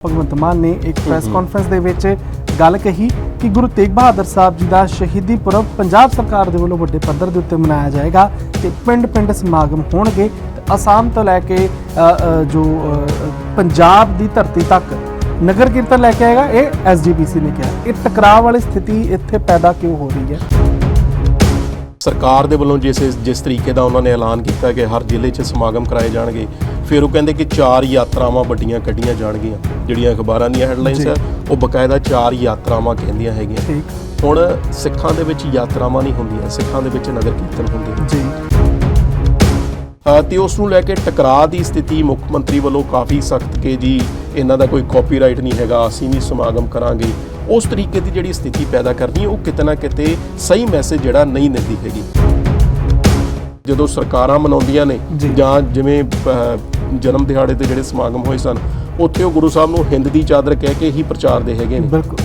ਭਗਵੰਤ ਮਾਨ ਨੇ ਇੱਕ press conference ਦੇ ਵਿੱਚ ਗੱਲ ਕਹੀ ਕਿ ਗੁਰੂ ਤੇਗ ਬਹਾਦਰ ਸਾਹਿਬ ਜੀ ਦਾ ਸ਼ਹੀਦੀ ਪੁਰਬ ਪੰਜਾਬ ਸਰਕਾਰ ਦੇ ਵੱਲੋਂ ਵੱਡੇ ਪੱਧਰ ਦੇ ਉੱਤੇ ਮਨਾਇਆ ਜਾਏਗਾ ਤੇ ਪਿੰਡ-ਪਿੰਡ ਸਮਾਗਮ ਹੋਣਗੇ ਤੇ ਅਸਾਮ ਤੋਂ ਲੈ ਕੇ ਜੋ ਪੰਜਾਬ ਦੀ ਧਰਤੀ ਤੱਕ ਨਗਰ ਕੀਰਤਨ ਲੈ ਕੇ ਆਏਗਾ ਇਹ ਐਸਜੀਪੀਸੀ ਨੇ ਕਿਹਾ ਇਹ ਟਕਰਾਅ ਵਾਲੀ ਸਥਿਤੀ ਇੱਥੇ ਪੈਦਾ ਕਿਉਂ ਹੋ ਰਹੀ ਹੈ? ਸਰਕਾਰ ਦੇ ਵੱਲੋਂ ਜਿਸ ਜਿਸ ਤਰੀਕੇ ਦਾ ਉਹਨਾਂ ਨੇ ਐਲਾਨ ਕੀਤਾ ਕਿ ਹਰ ਜ਼ਿਲ੍ਹੇ 'ਚ ਸਮਾਗਮ ਕਰਾਏ ਜਾਣਗੇ ਫਿਰ ਉਹ ਕਹਿੰਦੇ ਕਿ ਚਾਰ ਯਾਤਰਾਵਾਂ ਵੱਡੀਆਂ ਕੱਢੀਆਂ ਜਾਣਗੀਆਂ। ਜਿਹੜੀਆਂ ਅਖਬਾਰਾਂ ਦੀਆਂ ਹੈਡਲਾਈਨਸ। ਆ ਉਹ ਬਕਾਇਦਾ ਚਾਰ ਯਾਤਰਾਵਾਂ ਕਹਿੰਦੀਆਂ ਹੈਗੀਆਂ। ਹੁਣ ਸਿੱਖਾਂ ਦੇ ਵਿੱਚ ਯਾਤਰਾਵਾਂ ਨਹੀਂ ਹੁੰਦੀਆਂ ਸਿੱਖਾਂ ਦੇ ਵਿੱਚ ਨਗਰ ਕੀਰਤਨ ਹੁੰਦੇ ਜੀ। ਤੇ ਉਸ ਨੂੰ ਲੈ ਕੇ ਟਕਰਾਅ ਦੀ ਸਥਿਤੀ ਮੁੱਖ ਮੰਤਰੀ ਵੱਲੋਂ ਕਾਫੀ ਸਖਤ ਕਿ ਜੀ ਇਹਨਾਂ ਦਾ ਕੋਈ ਕਾਪੀਰਾਈਟ ਨਹੀਂ ਹੈਗਾ ਅਸੀਂ ਵੀ ਸਮਾਗਮ ਕਰਾਂਗੇ। ਉਸ ਤਰੀਕੇ ਦੀ ਜਿਹੜੀ ਸਥਿਤੀ ਪੈਦਾ ਕਰਨੀ ਹੈ ਉਹ ਕਿਤੇ ਨਾ ਕਿਤੇ ਸਹੀ ਮੈਸੇਜ ਜਿਹੜਾ ਨਹੀਂ ਦਿੰਦੀ ਹੈਗੀ। ਜਦੋਂ ਸਰਕਾਰਾਂ ਮਨਾਉਂਦੀਆਂ ਨੇ ਜੀ। ਜਿਵੇਂ ਜਨਮ ਦਿਹਾੜੇ ਤੇ ਜਿਹੜੇ ਸਮਾਗਮ ਹੋਏ ਸਨ ਉੱਥੇ ਉਹ ਗੁਰੂ ਸਾਹਿਬ ਨੂੰ ਹਿੰਦ ਦੀ ਚਾਦਰ ਕਹਿ ਕੇ ਹੀ ਪ੍ਰਚਾਰਦੇ ਹੈਗੇ ਨੇ। ਬਿਲਕੁਲ।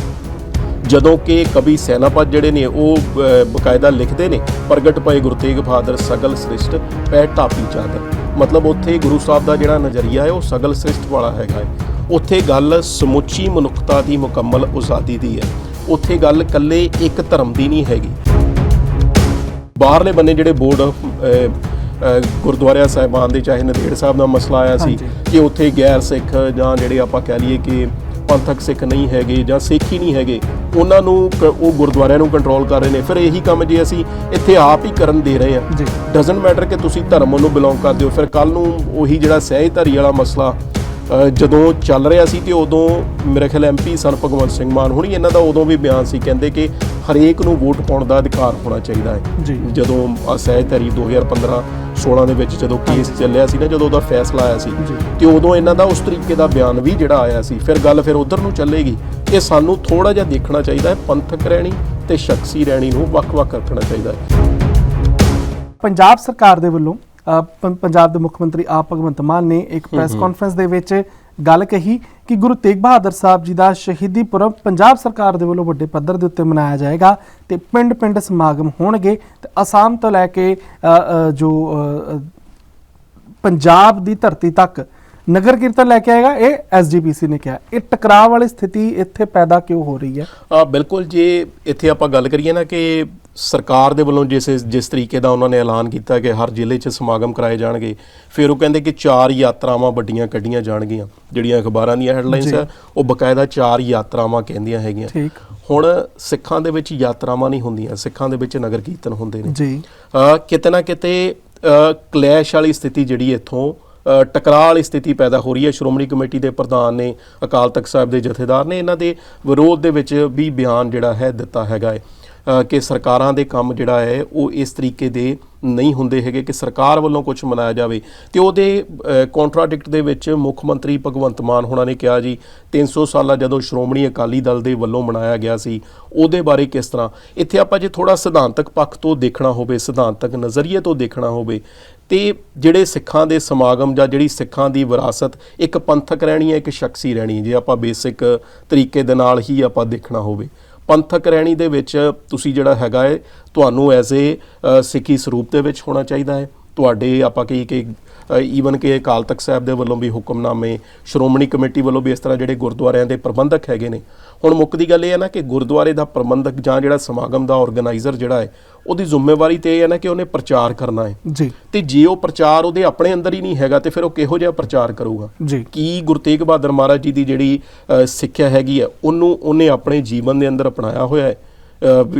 ਜਦੋਂ ਕਿ ਕਵੀ ਸੈਨਾਪਤ ਜਿਹੜੇ ਨੇ ਉਹ ਬਕਾਇਦਾ ਲਿਖਦੇ ਨੇ ਪ੍ਰਗਟ ਪਏ ਗੁਰੂ ਤੇਗ ਬਹਾਦਰ ਸਗਲ ਸ੍ਰਿਸ਼ਟ ਪੈ ਢਾਪੀ ਚਾਦਰ। ਮਤਲਬ ਉੱਥੇ ਗੁਰੂ ਸਾਹਿਬ ਦਾ ਜਿਹੜਾ ਨਜ਼ਰੀਆ ਹੈ ਉਹ ਸਗਲ ਸ੍ਰਿਸ਼ਟ ਵਾਲਾ ਹੈਗਾ ਹੈ। ਉੱਥੇ ਗੱਲ ਸਮੁੱਚੀ ਮਨੁੱਖਤਾ ਦੀ ਮੁਕੰਮਲ ਆਜ਼ਾਦੀ ਦੀ ਹੈ। ਉੱਥੇ ਗੱਲ ਇਕੱਲੇ ਇੱਕ ਧਰਮ ਦੀ ਨਹੀਂ ਹੈਗੀ। ਬਾਹਰਲੇ ਬੰਨੇ ਜਿਹੜੇ ਬੋਰਡ ਗੁਰਦੁਆਰਿਆਂ ਸਾਹਿਬਾਨ ਦੇ ਚਾਹੇ ਨਦੇੜ ਸਾਹਿਬ ਦਾ ਮਸਲਾ ਆਇਆ ਸੀ। ਕਿ ਉੱਥੇ ਗੈਰ ਸਿੱਖ ਜਾਂ ਜਿਹੜੇ ਆਪਾਂ ਕਹਿ ਲਈਏ ਕਿ ਪੰਥਕ ਸਿੱਖ ਨਹੀਂ ਹੈਗੇ ਜਾਂ ਸਿੱਖ ਹੀ ਨਹੀਂ ਹੈਗੇ ਉਹਨਾਂ ਨੂੰ ਉਹ ਗੁਰਦੁਆਰਿਆਂ ਨੂੰ ਕੰਟਰੋਲ ਕਰ ਰਹੇ ਨੇ। ਫਿਰ ਇਹੀ ਕੰਮ ਜੇ ਅਸੀਂ ਇੱਥੇ ਆਪ ਹੀ ਕਰਨ ਦੇ ਰਹੇ ਹਾਂ। ਡਸਨਟ ਮੈਟਰ ਕਿ ਤੁਸੀਂ ਧਰਮ ਨੂੰ ਬਿਲੋਂਗ ਕਰਦੇ ਹੋ ਫਿਰ ਕੱਲ ਨੂੰ ਉਹੀ ਜਿਹੜਾ ਸਹਿਜਧਾਰੀ ਵਾਲਾ ਮਸਲਾ ਜਦੋਂ ਚੱਲ ਰਿਹਾ ਸੀ ਤੇ ਉਦੋਂ ਮੇਰੇ ਖਿਆਲ ਐਮਪੀ ਸਨ ਭਗਵੰਤ ਸਿੰਘ ਮਾਨ ਹੁਣੀ ਇਹਨਾਂ ਦਾ ਉਦੋਂ ਵੀ ਬਿਆਨ ਸੀ ਕਹਿੰਦੇ ਕਿ ਹਰੇਕ ਨੂੰ ਵੋਟ ਪਾਉਣ ਦਾ ਅਧਿਕਾਰ ਹੋਣਾ ਚਾਹੀਦਾ ਹੈ। ਜਦੋਂ ਆਹ ਸਹਿਜਧਾਰੀ 2015 16 ਦੇ ਵਿੱਚ ਜਦੋਂ ਕੇਸ ਚੱਲਿਆ ਸੀ ਨਾ ਜਦੋਂ ਉਹਦਾ ਫੈਸਲਾ ਆਇਆ ਸੀ। ਤੇ ਉਦੋਂ ਇਹਨਾਂ ਦਾ ਉਸ ਤਰੀਕੇ ਦਾ ਬਿਆਨ ਵੀ ਜਿਹੜਾ ਆਇਆ ਸੀ ਫਿਰ ਗੱਲ ਫਿਰ ਉਧਰ ਨੂੰ ਚੱਲੇਗੀ ਇਹ ਸਾਨੂੰ ਥੋੜਾ ਜਿਹਾ ਦੇਖਣਾ ਚਾਹੀਦਾ ਹੈ ਪੰਥਕ ਰਹਿਣੀ ਤੇ ਸ਼ਖਸੀ ਰਹਿਣੀ ਨੂੰ ਵੱਖ-ਵੱਖ ਰੱਖਣਾ ਚਾਹੀਦਾ ਹੈ। ਪੰਜਾਬ ਸਰਕਾਰ ਦੇ ਵੱਲੋਂ ਪੰਜਾਬ ਦੇ ਮੁੱਖ ਮੰਤਰੀ ਆਪ ਭਗਵੰਤ ਮਾਨ ਨੇ ਇੱਕ ਪ੍ਰੈਸ ਕਾਨਫਰੰਸ ਦੇ ਵਿੱਚ ਗੱਲ ਕਹੀ ਕਿ ਗੁਰੂ ਤੇਗ ਬਹਾਦਰ ਸਾਹਿਬ ਜੀ ਦਾ ਸ਼ਹੀਦੀ ਪੁਰਬ ਪੰਜਾਬ ਸਰਕਾਰ ਦੇ ਵੱਲੋਂ ਵੱਡੇ ਪੱਧਰ ਦੇ ਉੱਤੇ ਮਨਾਇਆ ਜਾਏਗਾ ਤੇ ਪਿੰਡ-ਪਿੰਡ ਸਮਾਗਮ ਹੋਣਗੇ ਤੇ ਅਸਾਮ ਤੋਂ ਲੈ ਕੇ ਜੋ ਪੰਜਾਬ ਦੀ ਧਰਤੀ ਤੱਕ ਨਗਰ ਕੀਰਤਨ ਲੈ ਕੇ ਆਏਗਾ ਇਹ ਐਸਜੀਪੀਸੀ ਨੇ ਕਿਹਾ। ਇਹ ਟਕਰਾਅ ਵਾਲੀ ਸਥਿਤੀ ਇੱਥੇ ਪੈਦਾ ਕਿਉਂ ਹੋ ਰਹੀ ਹੈ? ਬਿਲਕੁਲ ਜੇ ਇੱਥੇ ਆਪਾਂ ਗੱਲ ਕਰੀਏ ਨਾ ਕਿ ਸਰਕਾਰ ਦੇ ਵੱਲੋਂ ਜਿਸ ਜਿਸ ਤਰੀਕੇ ਦਾ ਉਹਨਾਂ ਨੇ ਐਲਾਨ ਕੀਤਾ ਕਿ ਹਰ ਜ਼ਿਲ੍ਹੇ 'ਚ ਸਮਾਗਮ ਕਰਾਏ ਜਾਣਗੇ ਫਿਰ ਉਹ ਕਹਿੰਦੇ ਕਿ ਚਾਰ ਯਾਤਰਾਵਾਂ ਵੱਡੀਆਂ ਕੱਢੀਆਂ ਜਾਣਗੀਆਂ। ਜਿਹੜੀਆਂ ਅਖਬਾਰਾਂ ਦੀਆਂ ਹੈਡਲਾਈਨਸ। ਆ ਉਹ ਬਕਾਇਦਾ ਚਾਰ ਯਾਤਰਾਵਾਂ ਕਹਿੰਦੀਆਂ ਹੈਗੀਆਂ। ਠੀਕ। ਹੁਣ ਸਿੱਖਾਂ ਦੇ ਵਿੱਚ ਯਾਤਰਾਵਾਂ ਨਹੀਂ ਹੁੰਦੀਆਂ ਸਿੱਖਾਂ ਦੇ ਵਿੱਚ ਨਗਰ ਕੀਰਤਨ ਹੁੰਦੇ ਨੇ। ਜੀ। ਕਿਤੇ ਨਾ ਕਿਤੇ ਕਲੈਸ਼ ਵਾਲੀ ਸਥਿਤੀ ਜਿਹੜੀ ਇੱਥੋਂ ਟਕਰਾਅ ਵਾਲੀ ਸਥਿਤੀ ਪੈਦਾ ਹੋ ਰਹੀ ਹੈ। ਸ਼੍ਰੋਮਣੀ ਕਮੇਟੀ ਦੇ ਪ੍ਰਧਾਨ ਨੇ ਅਕਾਲ ਤਖਤ ਸਾਹਿਬ ਦੇ ਜਥੇਦਾਰ ਨੇ ਇਹਨਾਂ ਦੇ ਵਿਰੋਧ ਦੇ ਵਿੱਚ ਵੀ ਬਿਆਨ ਜਿਹੜਾ ਹੈ ਦਿੱਤਾ ਹੈਗਾ ਹੈ। ਕਿ ਸਰਕਾਰਾਂ ਦੇ ਕੰਮ ਜਿਹੜਾ ਹੈ, ਉਹ ਇਸ ਤਰੀਕੇ ਦੇ ਨਹੀਂ ਹੁੰਦੇ ਹੈਗੇ ਕਿ ਸਰਕਾਰ ਵੱਲੋਂ ਕੁਝ ਮਨਾਇਆ ਜਾਵੇ। ਤੇ ਉਹਦੇ ਕੰਟਰਾਡਿਕਟ ਦੇ ਵਿੱਚ ਮੁੱਖ ਮੰਤਰੀ ਭਗਵੰਤ ਮਾਨ ਹੋਣਾ ਨੇ ਕਿਹਾ ਜੀ 300 ਸਾਲਾ ਜਦੋਂ ਸ਼੍ਰੋਮਣੀ ਅਕਾਲੀ ਦਲ ਦੇ ਵੱਲੋਂ ਮਨਾਇਆ ਗਿਆ ਸੀ, ਉਹਦੇ ਬਾਰੇ ਕਿਸ ਤਰ੍ਹਾਂ? ਇੱਥੇ ਆਪਾਂ ਜੇ ਥੋੜਾ ਸਿਧਾਂਤਕ ਪੱਖ ਤੋਂ ਦੇਖਣਾ ਹੋਵੇ, ਸਿਧਾਂਤਕ ਨਜ਼ਰੀਏ ਤੋਂ ਦੇਖਣਾ ਹੋਵੇ, ਤੇ ਜਿਹੜੇ ਸਿੱਖਾਂ ਦੇ ਸਮਾਗਮ ਜਾਂ ਜਿਹੜੀ ਸਿੱਖਾਂ ਦੀ ਵਿਰਾਸਤ, ਇੱਕ ਪੰਥਕ ਰਹਿਣੀ ਹੈ, ਇੱਕ ਸ਼ਖਸੀ ਰਹਿਣੀ ਜੇ ਆਪਾਂ ਬੇਸਿਕ ਤਰੀਕੇ ਦੇ ਨਾਲ ਹੀ ਆਪਾਂ ਦੇਖਣਾ ਹੋਵੇ। ਪੰਥਕ ਰਹਿਣੀ ਦੇ ਵਿੱਚ ਤੁਸੀਂ ਜਿਹੜਾ ਹੈਗਾ ਹੈ ਤੁਹਾਨੂੰ ਐਜ਼ ਏ ਸਿੱਖੀ ਸਰੂਪ ਦੇ ਵਿੱਚ ਹੋਣਾ ਚਾਹੀਦਾ ਹੈ ਤੁਹਾਡੇ ਆਪਾਂ ਕਹੀ ਕਿ ਈਵਨ ਕਿ ਅਕਾਲ ਤਖਤ ਸਾਹਿਬ ਦੇ ਵੱਲੋਂ ਵੀ ਹੁਕਮਨਾਮੇ ਸ਼੍ਰੋਮਣੀ ਕਮੇਟੀ ਵੱਲੋਂ ਵੀ ਇਸ ਤਰ੍ਹਾਂ ਜਿਹੜੇ ਗੁਰਦੁਆਰਿਆਂ ਦੇ ਪ੍ਰਬੰਧਕ ਹੈਗੇ ਨੇ। ਹੁਣ ਮੁੱਖ ਦੀ ਗੱਲ ਇਹ ਹੈ ਨਾ ਕਿ ਗੁਰਦੁਆਰੇ ਦਾ ਪ੍ਰਬੰਧਕ ਜਾਂ ਜਿਹੜਾ ਸਮਾਗਮ ਦਾ ਆਰਗੇਨਾਈਜ਼ਰ ਜਿਹੜਾ ਹੈ ਉਹਦੀ ਜ਼ਿੰਮੇਵਾਰੀ ਤੇ ਇਹ ਹੈ ਨਾ ਕਿ ਉਹਨੇ ਪ੍ਰਚਾਰ ਕਰਨਾ ਹੈ। ਜੀ। ਤੇ ਜੇ ਉਹ ਪ੍ਰਚਾਰ ਉਹਦੇ ਆਪਣੇ ਅੰਦਰ ਹੀ ਨਹੀਂ ਹੈਗਾ ਤੇ ਫਿਰ ਉਹ ਕਿਹੋ ਜਿਹਾ ਪ੍ਰਚਾਰ ਕਰੂਗਾ? ਜੀ। ਕੀ ਗੁਰੂ ਤੇਗ ਬਹਾਦਰ ਮਹਾਰਾਜ ਜੀ ਦੀ ਜਿਹੜੀ ਸਿੱਖਿਆ ਹੈਗੀ ਹੈ ਉਹਨੂੰ ਉਹਨੇ ਆਪਣੇ ਜੀਵਨ ਦੇ ਅੰਦਰ ਅਪਣਾਇਆ ਹੋਇਆ ਹੈ?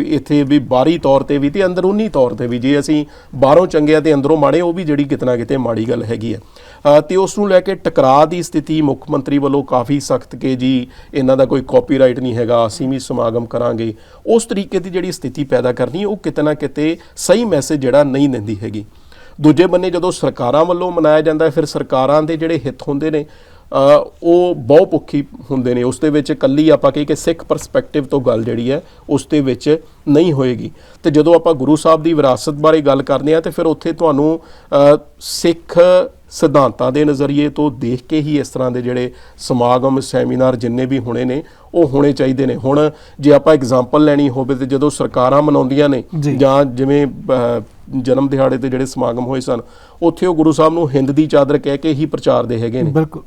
ਇੱਥੇ ਵੀ ਬਾਹਰੀ ਤੌਰ ਤੇ ਵੀ ਤੇ ਅੰਦਰੂਨੀ ਤੌਰ ਤੇ ਵੀ ਜੇ ਅਸੀਂ ਬਾਹਰੋਂ ਚੰਗੇ ਆ ਤੇ ਅੰਦਰੋਂ ਮਾੜੇ ਉਹ ਵੀ ਜਿਹੜੀ ਕਿਤਨਾ ਕਿਤੇ ਮਾੜੀ ਗੱਲ ਹੈਗੀ ਹੈ। ਅ, ਤੇ ਉਸ ਨੂੰ ਲੈ ਕੇ ਟਕਰਾਅ ਦੀ ਸਥਿਤੀ ਮੁੱਖ ਮੰਤਰੀ ਵੱਲੋਂ ਕਾਫੀ ਸਖਤ ਕਿ ਜੀ ਇਹਨਾਂ ਦਾ ਕੋਈ ਕਾਪੀਰਾਈਟ ਨਹੀਂ ਹੈਗਾ ਅਸੀਂ ਵੀ ਸਮਾਗਮ ਕਰਾਂਗੇ। ਉਸ ਤਰੀਕੇ ਦੀ ਜਿਹੜੀ ਸਥਿਤੀ ਪੈਦਾ ਕਰਨੀ ਹੈ, ਉਹ ਕਿਤਨਾ ਕਿਤੇ ਸਹੀ ਮੈਸੇਜ ਜਿਹੜਾ ਨਹੀਂ ਦਿੰਦੀ ਹੈਗੀ। ਦੂਜੇ ਬੰਨੇ ਜਦੋਂ ਸਰਕਾਰਾਂ ਵੱਲੋਂ ਮਨਾਇਆ ਜਾਂਦਾ ਫਿਰ ਸਰਕਾਰਾਂ ਦੇ ਜਿਹੜੇ ਹਿੱਤ ਹੁੰਦੇ ਨੇ ਉਹ ਬਹੁਪੱਖੀ ਹੁੰਦੇ ਨੇ। ਉਸ ਦੇ ਵਿੱਚ ਕੱਲੀ ਆਪਾਂ ਕਹੀ ਕਿ ਸਿੱਖ ਪਰਸਪੈਕਟਿਵ ਤੋਂ ਗੱਲ ਜਿਹੜੀ ਹੈ ਉਸ ਦੇ ਵਿੱਚ ਨਹੀਂ ਹੋਏਗੀ। ਤੇ ਜਦੋਂ ਆਪਾਂ ਗੁਰੂ ਸਾਹਿਬ ਦੀ ਵਿਰਾਸਤ ਬਾਰੇ ਗੱਲ ਕਰਦੇ ਆ ਤੇ ਫਿਰ ਉੱਥੇ ਤੁਹਾਨੂੰ ਸਿੱਖ ਸਿਧਾਂਤਾਂ ਦੇ ਨਜ਼ਰੀਏ ਤੋਂ ਦੇਖ ਕੇ ਹੀ ਇਸ ਤਰ੍ਹਾਂ ਦੇ ਜਿਹੜੇ ਸਮਾਗਮ ਸੈਮੀਨਾਰ ਜਿੰਨੇ ਵੀ ਹੋਣੇ ਨੇ ਉਹ ਹੋਣੇ ਚਾਹੀਦੇ ਨੇ। ਹੁਣ ਜੇ ਆਪਾਂ ਐਗਜ਼ਾਮਪਲ ਲੈਣੀ ਹੋਵੇ ਤੇ ਜਦੋਂ ਸਰਕਾਰਾਂ ਮਨਾਉਂਦੀਆਂ ਨੇ ਜੀ। ਜਿਵੇਂ ਜਨਮ ਦਿਹਾੜੇ ਤੇ ਜਿਹੜੇ ਸਮਾਗਮ ਹੋਏ ਸਨ ਉੱਥੇ ਉਹ ਗੁਰੂ ਸਾਹਿਬ ਨੂੰ ਹਿੰਦ ਦੀ ਚਾਦਰ ਕਹਿ ਕੇ ਹੀ ਪ੍ਰਚਾਰਦੇ ਹੈਗੇ ਨੇ। ਬਿਲਕੁਲ।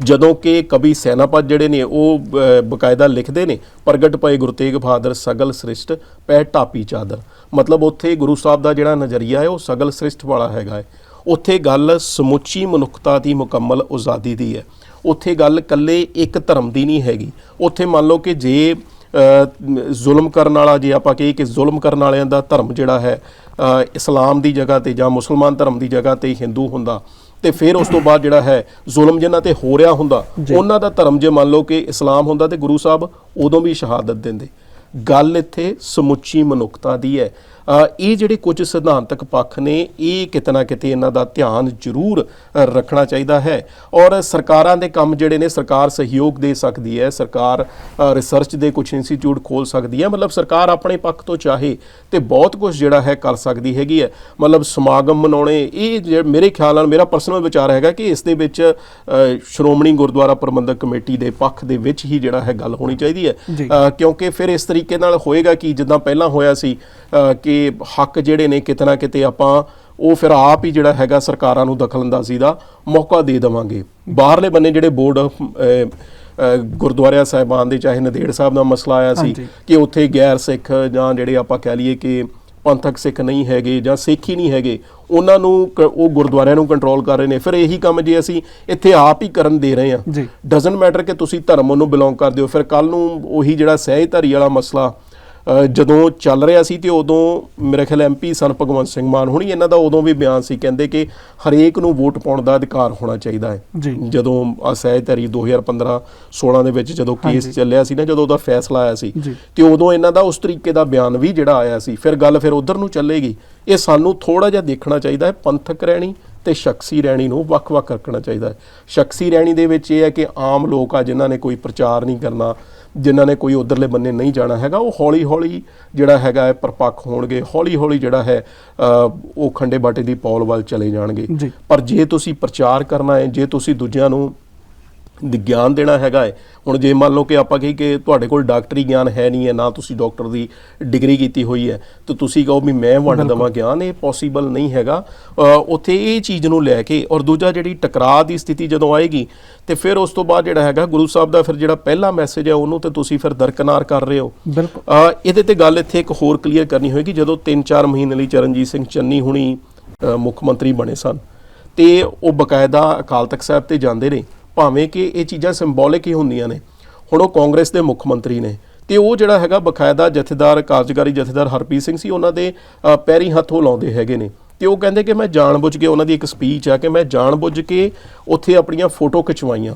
ਜਦੋਂ ਕਿ ਕਵੀ ਸੈਨਾਪਤ ਜਿਹੜੇ ਨੇ ਉਹ ਅ, ਬਕਾਇਦਾ ਲਿਖਦੇ ਨੇ ਪ੍ਰਗਟ ਪਏ ਗੁਰੂ ਤੇਗ ਬਹਾਦਰ ਸਗਲ ਸ੍ਰਿਸ਼ਟ ਪੈ ਢਾਪੀ ਚਾਦਰ। ਮਤਲਬ ਉੱਥੇ ਗੁਰੂ ਸਾਹਿਬ ਦਾ ਜਿਹੜਾ ਨਜ਼ਰੀਆ ਹੈ ਉਹ ਸਗਲ ਸ੍ਰਿਸ਼ਟ ਵਾਲਾ ਹੈਗਾ ਹੈ। ਉੱਥੇ ਗੱਲ ਸਮੁੱਚੀ ਮਨੁੱਖਤਾ ਦੀ ਮੁਕੰਮਲ ਆਜ਼ਾਦੀ ਦੀ ਹੈ। ਉੱਥੇ ਗੱਲ ਇਕੱਲੇ ਇੱਕ ਧਰਮ ਦੀ ਨਹੀਂ ਹੈਗੀ। ਉੱਥੇ ਮੰਨ ਲਓ ਕਿ ਜੇ ਜ਼ੁਲਮ ਕਰਨ ਵਾਲਾ ਜੇ ਆਪਾਂ ਕਹੀਏ ਕਿ ਜ਼ੁਲਮ ਕਰਨ ਵਾਲਿਆਂ ਦਾ ਧਰਮ ਜਿਹੜਾ ਹੈ ਇਸਲਾਮ ਦੀ ਜਗ੍ਹਾ ਤੇ ਜਾਂ ਮੁਸਲਮਾਨ ਧਰਮ ਦੀ ਜਗ੍ਹਾ ਤੇ ਹਿੰਦੂ ਹੁੰਦਾ ਤੇ ਫਿਰ ਉਸ ਤੋਂ ਬਾਅਦ ਜਿਹੜਾ ਹੈ ਜ਼ੁਲਮ ਜਿਨ੍ਹਾਂ ਤੇ ਹੋ ਰਿਹਾ ਹੁੰਦਾ ਉਹਨਾਂ ਦਾ ਧਰਮ ਜੇ ਮੰਨ ਲਓ ਕਿ ਇਸਲਾਮ ਹੁੰਦਾ ਤੇ ਗੁਰੂ ਸਾਹਿਬ ਉਦੋਂ ਵੀ ਸ਼ਹਾਦਤ ਦਿੰਦੇ। ਗੱਲ ਇੱਥੇ ਸਮੁੱਚੀ ਮਨੁੱਖਤਾ ਦੀ ਹੈ। ਇਹ ਜਿਹੜੇ ਕੁਝ ਸਿਧਾਂਤਕ ਪੱਖ ਨੇ ਇਹ ਕਿਤੇ ਨਾ ਕਿਤੇ ਇਹਨਾਂ ਦਾ ਧਿਆਨ ਜ਼ਰੂਰ ਰੱਖਣਾ ਚਾਹੀਦਾ ਹੈ। ਔਰ ਸਰਕਾਰਾਂ ਦੇ ਕੰਮ ਜਿਹੜੇ ਨੇ ਸਰਕਾਰ ਸਹਿਯੋਗ ਦੇ ਸਕਦੀ ਹੈ ਸਰਕਾਰ ਰਿਸਰਚ ਦੇ ਕੁਝ ਇੰਸਟੀਚਿਊਟ ਖੋਲ ਸਕਦੀ ਹੈ। ਮਤਲਬ ਸਰਕਾਰ ਆਪਣੇ ਪੱਖ ਤੋਂ ਚਾਹੇ ਤੇ ਬਹੁਤ ਕੁਝ ਜਿਹੜਾ ਹੈ ਕਰ ਸਕਦੀ ਹੈਗੀ ਹੈ। ਮਤਲਬ ਸਮਾਗਮ ਮਨਾਉਣੇ ਇਹ ਮੇਰੇ ਖਿਆਲ ਨਾਲ ਮੇਰਾ ਪਰਸਨਲ ਵਿਚਾਰ ਹੈਗਾ ਕਿ ਇਸ ਦੇ ਵਿੱਚ ਸ਼੍ਰੋਮਣੀ ਗੁਰਦੁਆਰਾ ਪ੍ਰਬੰਧਕ ਕਮੇਟੀ ਦੇ ਪੱਖ ਦੇ ਵਿੱਚ ਹੀ ਜਿਹੜਾ ਹੈ ਗੱਲ ਹੋਣੀ ਚਾਹੀਦੀ ਹੈ। ਕਿਉਂਕਿ ਫਿਰ ਇਸ ਤਰੀਕੇ ਨਾਲ ਹੋਏਗਾ ਕਿ ਜਿੱਦਾਂ ਪਹਿਲਾਂ ਹੋਇਆ ਸੀ ਅ, ਕਿ ਹੱਕ ਜਿਹੜੇ ਨੇ ਕਿਤੇ ਨਾ ਕਿਤੇ ਆਪਾਂ ਉਹ ਫਿਰ ਆਪ ਹੀ ਜਿਹੜਾ ਹੈਗਾ ਸਰਕਾਰਾਂ ਨੂੰ ਦਖਲਅੰਦਾਜ਼ੀ ਦਾ ਮੌਕਾ ਦੇ ਦੇਵਾਂਗੇ ਬਾਹਰਲੇ ਬੰਨੇ ਜਿਹੜੇ ਬੋਰਡ ਗੁਰਦੁਆਰਿਆਂ ਸਾਹਿਬਾਨ ਦੇ ਚਾਹੇ ਨਦੇੜ ਸਾਹਿਬ ਦਾ ਮਸਲਾ ਆਇਆ ਸੀ। ਕਿ ਉੱਥੇ ਗੈਰ ਸਿੱਖ ਜਾਂ ਜਿਹੜੇ ਆਪਾਂ ਕਹਿ ਲਈਏ ਕਿ ਪੰਥਕ ਸਿੱਖ ਨਹੀਂ ਹੈਗੇ ਜਾਂ ਸਿੱਖ ਹੀ ਨਹੀਂ ਹੈਗੇ ਉਹਨਾਂ ਨੂੰ ਉਹ ਗੁਰਦੁਆਰਿਆਂ ਨੂੰ ਕੰਟਰੋਲ ਕਰ ਰਹੇ ਨੇ ਫਿਰ ਇਹੀ ਕੰਮ ਜੇ ਅਸੀਂ ਇੱਥੇ ਆਪ ਹੀ ਕਰਨ ਦੇ ਰਹੇ ਹਾਂ। ਡਸਨਟ ਮੈਟਰ ਕਿ ਤੁਸੀਂ ਧਰਮ ਨੂੰ ਬਿਲੋਂਗ ਕਰਦੇ ਹੋ ਫਿਰ ਕੱਲ ਨੂੰ ਉਹੀ ਜਿਹੜਾ ਸਹਿਜਧਾਰੀ ਵਾਲਾ ਮਸਲਾ ਜਦੋਂ ਚੱਲ ਰਿਹਾ ਸੀ ਤੇ ਉਦੋਂ ਮੇਰੇ ਖਿਆਲ ਐਮਪੀ ਸਨ ਭਗਵੰਤ ਸਿੰਘ ਮਾਨ ਹੁਣੀ ਇਹਨਾਂ ਦਾ ਉਦੋਂ ਵੀ ਬਿਆਨ ਸੀ ਕਹਿੰਦੇ ਕਿ ਹਰੇਕ ਨੂੰ ਵੋਟ ਪਾਉਣ ਦਾ ਅਧਿਕਾਰ ਹੋਣਾ ਚਾਹੀਦਾ ਹੈ। ਜਦੋਂ ਆ ਸਹਿਜਧਾਰੀ 2015 16 ਦੇ ਵਿੱਚ ਜਦੋਂ ਕੇਸ। ਚੱਲਿਆ ਸੀ ਨਾ ਜਦੋਂ ਉਹਦਾ ਫੈਸਲਾ ਆਇਆ ਸੀ। ਤੇ ਉਦੋਂ ਇਹਨਾਂ ਦਾ ਉਸ ਤਰੀਕੇ ਦਾ ਬਿਆਨ ਵੀ ਜਿਹੜਾ ਆਇਆ ਸੀ ਫਿਰ ਗੱਲ ਫਿਰ ਉਧਰ ਨੂੰ ਚੱਲੇਗੀ ਇਹ ਸਾਨੂੰ ਥੋੜਾ ਜਿਹਾ ਦੇਖਣਾ ਚਾਹੀਦਾ ਹੈ ਪੰਥਕ ਰਹਿਣੀ ਤੇ ਸ਼ਖਸੀ ਰਹਿਣੀ ਨੂੰ ਵੱਖ-ਵੱਖ ਰੱਖਣਾ ਚਾਹੀਦਾ ਹੈ ਸ਼ਖਸੀ ਰਹਿਣੀ ਦੇ ਵਿੱਚ ਇਹ ਹੈ ਕਿ ਆਮ ਲੋਕ ਆ ਜਿਨ੍ਹਾਂ ਨੇ ਕੋਈ ਪ੍ਰਚਾਰ ਨਹੀਂ ਕਰਨਾ ਜਿਨ੍ਹਾਂ ਨੇ ਕੋਈ ਉਧਰਲੇ ਬੰਨੇ ਨਹੀਂ ਜਾਣਾ ਹੈਗਾ ਉਹ ਹੌਲੀ-ਹੌਲੀ ਜਿਹੜਾ ਹੈਗਾ ਹੈ ਪਰਪੱਕ ਹੋਣਗੇ ਹੌਲੀ-ਹੌਲੀ ਜਿਹੜਾ ਹੈ ਉਹ ਖੰਡੇ ਬਾਟੇ ਦੀ ਪੌਲ ਵੱਲ ਚਲੇ ਜਾਣਗੇ। ਪਰ ਜੇ ਤੁਸੀਂ ਪ੍ਰਚਾਰ ਕਰਨਾ ਹੈ ਜੇ ਤੁਸੀਂ ਦੂਜਿਆਂ ਨੂੰ ਗਿਆਨ ਦੇਣਾ ਹੈਗਾ ਹੈ ਹੁਣ ਜੇ ਮੰਨ ਲਓ ਕਿ ਆਪਾਂ ਕਹੀ ਕਿ ਤੁਹਾਡੇ ਕੋਲ ਡਾਕਟਰੀ ਗਿਆਨ ਹੈ ਨਹੀਂ ਹੈ ਨਾ ਤੁਸੀਂ ਡਾਕਟਰ ਦੀ ਡਿਗਰੀ ਕੀਤੀ ਹੋਈ ਹੈ ਤੇ ਤੁਸੀਂ ਕਹੋ ਵੀ ਮੈਂ ਵੰਡ ਦਵਾਂ ਗਿਆਨ ਇਹ ਪੋਸੀਬਲ ਨਹੀਂ ਹੈਗਾ। ਉੱਥੇ ਇਹ ਚੀਜ਼ ਨੂੰ ਲੈ ਕੇ ਔਰ ਦੂਜਾ ਜਿਹੜੀ ਟਕਰਾਅ ਦੀ ਸਥਿਤੀ ਜਦੋਂ ਆਏਗੀ ਤੇ ਫਿਰ ਉਸ ਤੋਂ ਬਾਅਦ ਜਿਹੜਾ ਹੈਗਾ ਗੁਰੂ ਸਾਹਿਬ ਦਾ ਫਿਰ ਜਿਹੜਾ ਪਹਿਲਾ ਮੈਸੇਜ ਹੈ ਉਹਨੂੰ ਤੇ ਤੁਸੀਂ ਫਿਰ ਦਰਕਨਾਰ ਕਰ ਰਹੇ ਹੋ। ਬਿਲਕੁਲ। ਇਹਦੇ ਤੇ ਗੱਲ ਇੱਥੇ ਇੱਕ ਹੋਰ ਕਲੀਅਰ ਕਰਨੀ ਹੋਏਗੀ ਜਦੋਂ 3-4 ਮਹੀਨੇ ਲਈ ਚਰਨਜੀਤ ਸਿੰਘ ਚੰਨੀ ਹੁਣੀ ਮੁੱਖ ਮੰਤਰੀ ਬਣੇ ਸਨ ਤੇ ਉਹ ਬਕਾਇਦਾ ਅਕਾਲ ਤਖਤ ਸਾਹਿਬ ਤੇ ਜਾਂਦੇ ਨੇ ਭਾਵੇਂ ਕਿ ਇਹ ਚੀਜ਼ਾਂ ਸਿੰਬੋਲਿਕ ਹੀ ਹੁੰਦੀਆਂ ਨੇ। ਹੁਣ ਉਹ ਕਾਂਗਰਸ ਦੇ ਮੁੱਖ ਮੰਤਰੀ ਨੇ। ਤੇ ਉਹ ਜਿਹੜਾ ਹੈਗਾ ਬਕਾਇਦਾ ਜਥੇਦਾਰ, ਕਾਰਜਕਾਰੀ ਜਥੇਦਾਰ ਹਰਪ੍ਰੀਤ ਸਿੰਘ ਸੀ, ਉਹਨਾਂ ਦੇ ਪੈਰੀ ਹੱਥੋਂ ਲਾਉਂਦੇ ਹੈਗੇ ਨੇ। ਤੇ ਉਹ ਕਹਿੰਦੇ ਕਿ ਮੈਂ ਜਾਣਬੁੱਝ ਕੇ ਉਹਨਾਂ ਦੀ ਇੱਕ ਸਪੀਚ ਆ ਕਿ ਮੈਂ ਜਾਣਬੁੱਝ ਕੇ ਉੱਥੇ ਆਪਣੀਆਂ ਫੋਟੋ ਖਿਚਵਾਈਆਂ।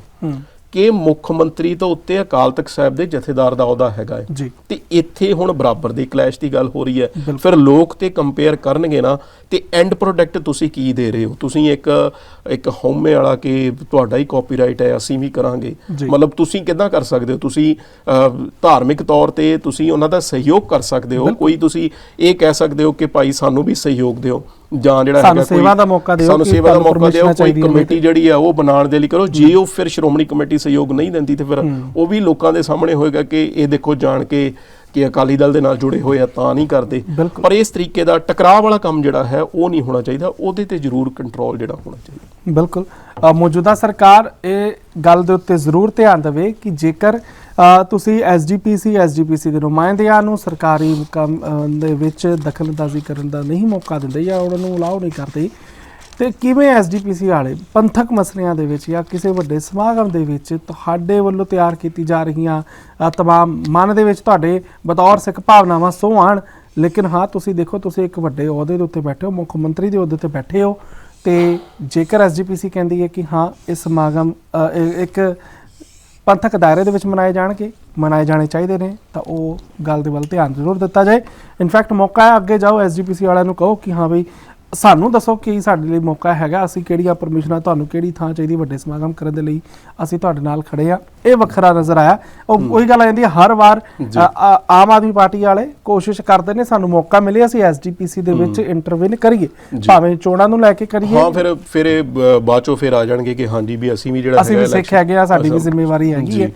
ਕਿ ਮੁੱਖ ਮੰਤਰੀ ਤੋਂ ਉੱਤੇ ਅਕਾਲ ਤਖਤ ਸਾਹਿਬ ਦੇ ਜਥੇਦਾਰ ਦਾ ਅਹੁਦਾ ਹੈਗਾ ਹੈ। ਤੇ ਇੱਥੇ ਹੁਣ ਬਰਾਬਰ ਦੀ ਕਲੈਸ਼ ਦੀ ਗੱਲ ਹੋ ਰਹੀ ਹੈ। ਫਿਰ ਲੋਕ ਤੇ ਕੰਪੇਅਰ ਕਰਨਗੇ ਨਾ ਤੇ ਐਂਡ ਪ੍ਰੋਡਕਟ ਤੁਸੀਂ ਕੀ ਦੇ ਰਹੇ ਹੋ? ਤੁਸੀਂ ਇੱਕ ਇੱਕ ਹਉਮੈ ਵਾਲਾ ਕਿ ਤੁਹਾਡਾ ਹੀ ਕਾਪੀਰਾਈਟ ਹੈ ਅਸੀਂ ਵੀ ਕਰਾਂਗੇ। ਮਤਲਬ ਤੁਸੀਂ ਕਿੱਦਾਂ ਕਰ ਸਕਦੇ ਹੋ? ਤੁਸੀਂ ਧਾਰਮਿਕ ਤੌਰ ਤੇ ਤੁਸੀਂ ਉਹਨਾਂ ਦਾ ਸਹਿਯੋਗ ਕਰ ਸਕਦੇ ਹੋ। ਕੋਈ ਤੁਸੀਂ ਇਹ ਕਹਿ ਸਕਦੇ ਹੋ ਕਿ ਭਾਈ ਸਾਨੂੰ ਵੀ ਸਹਿਯੋਗ ਦਿਓ। ਜਾਂ ਜਿਹੜਾ ਹੈਗਾ ਕੋਈ- ਸੇਵਾ ਦਾ ਮੌਕਾ ਦਿਓ ਸਾਨੂੰ ਸੇਵਾ ਦਾ ਮੌਕਾ ਦਿਓ ਕੋਈ ਹੈ ਕਮੇਟੀ ਜਿਹੜੀ ਆ ਉਹ ਬਣਾਉਣ ਦੇ ਲਈ ਕਰੋ। ਜੇ ਉਹ ਫਿਰ ਸ਼੍ਰੋਮਣੀ ਕਮੇਟੀ ਸਹਿਯੋਗ ਨਹੀਂ ਦਿੰਦੀ ਤੇ ਫਿਰ ਉਹ ਵੀ ਲੋਕਾਂ ਦੇ ਸਾਹਮਣੇ ਹੋਏਗਾ ਕਿ ਇਹ ਦੇਖੋ ਜਾਣ ਕੇ ਕਿ ਅਕਾਲੀ ਦਲ ਦੇ ਨਾਲ ਜੁੜੇ ਹੋਏ ਆ ਤਾਂ ਨਹੀਂ ਕਰਦੇ। ਪਰ ਇਸ ਤਰੀਕੇ ਦਾ ਟਕਰਾਅ ਵਾਲਾ ਕੰਮ ਜਿਹੜਾ ਹੈ ਉਹ ਨਹੀਂ ਹੋਣਾ ਚਾਹੀਦਾ। ਉਹਦੇ ਤੇ ਜ਼ਰੂਰ ਕੰਟਰੋਲ ਜਿਹੜਾ ਹੋਣਾ ਚਾਹੀਦਾ। ਬਿਲਕੁਲ। ਮੌਜੂਦਾ ਸਰਕਾਰ ਇਹ ਗੱਲ ਦੇ ਉੱਤੇ ਜ਼ਰੂਰ ਧਿਆਨ ਦੇਵੇ ਕਿ ਜੇਕਰ ਤੁਸੀਂ ਐਸਜੀਪੀਸੀ ਐਸਜੀਪੀਸੀ ਦੇ ਨੁਮਾਇੰਦਿਆਂ ਨੂੰ ਸਰਕਾਰੀ ਕੰਮ ਦੇ ਵਿੱਚ ਦਖਲਅੰਦਾਜ਼ੀ ਕਰਨ ਦਾ ਨਹੀਂ ਮੌਕਾ ਦਿੰਦੇ ਜਾਂ ਉਹਨਾਂ ਨੂੰ ਅਲਾਉ ਨਹੀਂ ਕਰਦੇ। ਤੇ ਕਿਵੇਂ ਐਸਜੀਪੀਸੀ ਵਾਲੇ ਪੰਥਕ ਮਸਲਿਆਂ ਦੇ ਵਿੱਚ ਜਾਂ ਕਿਸੇ ਵੱਡੇ ਸਮਾਗਮ ਦੇ ਵਿੱਚ ਤੁਹਾਡੇ ਵੱਲੋਂ ਤਿਆਰ ਕੀਤੀ ਜਾ ਰਹੀਆਂ ਤਮਾਮ ਮਨ ਦੇ ਵਿੱਚ ਤੁਹਾਡੇ ਬਤੌਰ ਸਿੱਖ ਭਾਵਨਾਵਾਂ ਸੋ ਆਉਣ ਲੇਕਿਨ ਹਾਂ, ਤੁਸੀਂ ਦੇਖੋ, ਤੁਸੀਂ ਇੱਕ ਵੱਡੇ ਅਹੁਦੇ ਦੇ ਉੱਤੇ ਬੈਠੇ ਹੋ, ਮੁੱਖ ਮੰਤਰੀ ਦੇ ਅਹੁਦੇ ਤੇ ਬੈਠੇ ਹੋ, ਤੇ ਜੇਕਰ ਐਸਜੀਪੀਸੀ ਕਹਿੰਦੀ ਹੈ ਕਿ ਹਾਂ ਇਹ ਸਮਾਗਮ ਇਹ ਇੱਕ ਪੰਥਕ ਦਾਇਰੇ ਦੇ ਵਿੱਚ ਮਨਾਏ ਜਾਣਗੇ, ਮਨਾਏ ਜਾਣੇ ਚਾਹੀਦੇ ਨੇ, ਤਾਂ ਉਹ ਗੱਲ ਦੇ ਵੱਲ ਧਿਆਨ ਜ਼ਰੂਰ ਦਿੱਤਾ ਜਾਏ। ਇਨਫੈਕਟ ਮੌਕਾ ਹੈ, ਅੱਗੇ ਜਾਓ ਐਸਜੀਪੀਸੀ ਵਾਲਿਆਂ ਨੂੰ ਕਹੋ ਕਿ ਹਾਂ ਬਈ ਸਾਨੂੰ ਦੱਸੋ ਕਿ ਸਾਡੇ ਲਈ ਮੌਕਾ ਹੈਗਾ ਅਸੀਂ ਕਿਹੜੀਆਂ ਪਰਮਿਸ਼ਨਾਂ ਤੁਹਾਨੂੰ ਕਿਹੜੀ ਥਾਂ ਚਾਹੀਦੀ ਵੱਡੇ ਸਮਾਗਮ ਕਰਨ ਦੇ ਲਈ ਅਸੀਂ ਤੁਹਾਡੇ ਨਾਲ ਖੜੇ ਆ ਇਹ ਵੱਖਰਾ ਨਜ਼ਰ ਆਇਆ। ਉਹ ਉਹੀ ਗੱਲ ਆ ਜਾਂਦੀ ਹੈ ਹਰ ਵਾਰ ਆਮ ਆਦਮੀ ਪਾਰਟੀ ਵਾਲੇ ਕੋਸ਼ਿਸ਼ ਕਰਦੇ ਨੇ ਸਾਨੂੰ ਮੌਕਾ ਮਿਲੇ ਅਸੀਂ ਐਸਜੀਪੀਸੀ ਦੇ ਵਿੱਚ ਇੰਟਰਵਿਨ ਕਰੀਏ। ਭਾਵੇਂ ਚੋਣਾਂ ਨੂੰ ਲੈ ਕੇ ਕਰੀਏ। ਹਾਂ ਫਿਰ ਫਿਰ ਬਾਅਦ ਚੋਂ ਫਿਰ ਆ ਜਾਣਗੇ ਕਿ ਹਾਂਜੀ ਵੀ ਅਸੀਂ ਵੀ ਜਿਹੜਾ ਅਸੀਂ ਵੀ ਸਿੱਖ ਹੈਗੇ ਆ ਸਾਡੀ ਵੀ ਜ਼ਿੰਮੇਵਾਰੀ ਹੈਗੀ ਹੈ।